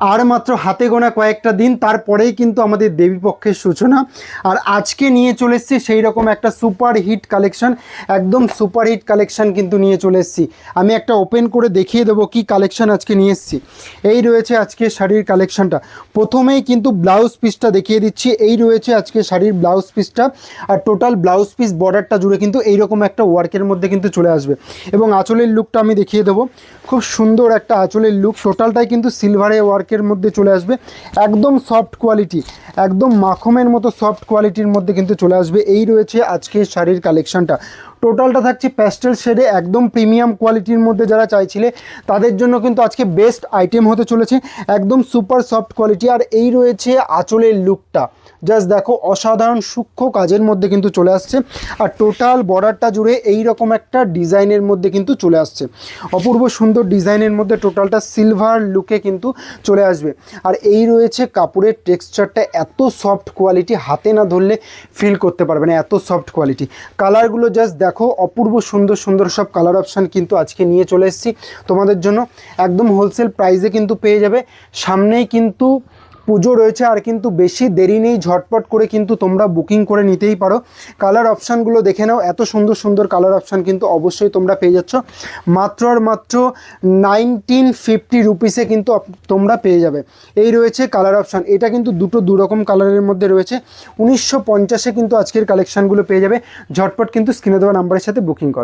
আর মাত্র হাতে গোনা কয়েকটা দিন, তারপরেই কিন্তু আমাদের দেবীপক্ষের সূচনা। আর আজকে নিয়ে চলে এসেছি সেই রকম একটা সুপার হিট কালেকশন, একদম সুপার হিট কালেকশন কিন্তু নিয়ে চলে এসেছি। আমি একটা ওপেন করে দেখিয়ে দেবো কি কালেকশন আজকে নিয়ে এসেছি। এই রয়েছে আজকে শাড়ির কালেকশনটা। প্রথমেই কিন্তু ব্লাউজ পিসটা দেখিয়ে দিচ্ছি। এই রয়েছে আজকে শাড়ির ব্লাউজ পিসটা। আর টোটাল ব্লাউজ পিস বর্ডারটা জুড়ে কিন্তু এইরকম একটা ওয়ার্কের মধ্যে কিন্তু চলে আসবে। এবং আঁচলের লুকটা আমি দেখিয়ে দেবো। খুব সুন্দর একটা আঁচলের লুক। টোটালটাই কিন্তু সিলভারে ওয়ার্কের মধ্যে চলে আসবে। একদম সফট কোয়ালিটি একদম মাখমের মতো সফট কোয়ালিটির মধ্যে কিন্তু চলে আসবে। এই রয়েছে আজকে শাড়ির কালেকশনটা টোটালটা থাকছে প্যাস্টেল শেডে একদম প্রিমিয়াম কোয়ালিটির মধ্যে যারা চাইছিলে, তাদের জন্য কিন্তু আজকে বেস্ট আইটেম হতে চলেছে, একদম সুপার সফট কোয়ালিটি আর এই রয়েছে আঁচলের লুকটা জাস্ট দেখো, অসাধারণ সূক্ষ্ম কাজের মধ্যে কিন্তু চলে আসছে, আর টোটাল বর্ডারটা জুড়ে এই রকম একটা ডিজাইনের মধ্যে কিন্তু চলে আসছে। অপূর্ব সুন্দর ডিজাইনের মধ্যে টোটালটা সিলভার লুকে কিন্তু চলে আসবে। আর এই রয়েছে কাপড়ের টেক্সচারটা এত সফট কোয়ালিটি হাতে না ধরলে ফিল করতে পারবে না, এত সফট কোয়ালিটি কালারগুলো জাস্ট দেখো অপূর্ব সুন্দর সুন্দর সব কালার অপশান কিন্তু আজকে নিয়ে চলে এসেছি। তোমাদের জন্য একদম হোলসেল প্রাইসে কিন্তু পেয়ে যাবে। সামনেই কিন্তু পুজো রয়েছে আর কিন্তু বেশি দেরি নেই, ঝটপট করে কিন্তু তোমরা বুকিং করে নিতেই পারো। কালার অপশানগুলো দেখে নাও, এত সুন্দর সুন্দর কালার অপশান কিন্তু অবশ্যই তোমরা পেয়ে যাচ্ছ। মাত্র আর মাত্র নাইনটিন ফিফটি রুপিসে কিন্তু তোমরা পেয়ে যাবে। এই রয়েছে কালার অপশান এটা কিন্তু দুটো দুরকম কালারের মধ্যে রয়েছে। উনিশশো পঞ্চাশে কিন্তু আজকের কালেকশানগুলো পেয়ে যাবে। ঝটপট কিন্তু স্ক্রিনে দেওয়া নাম্বারের সাথে বুকিং করো।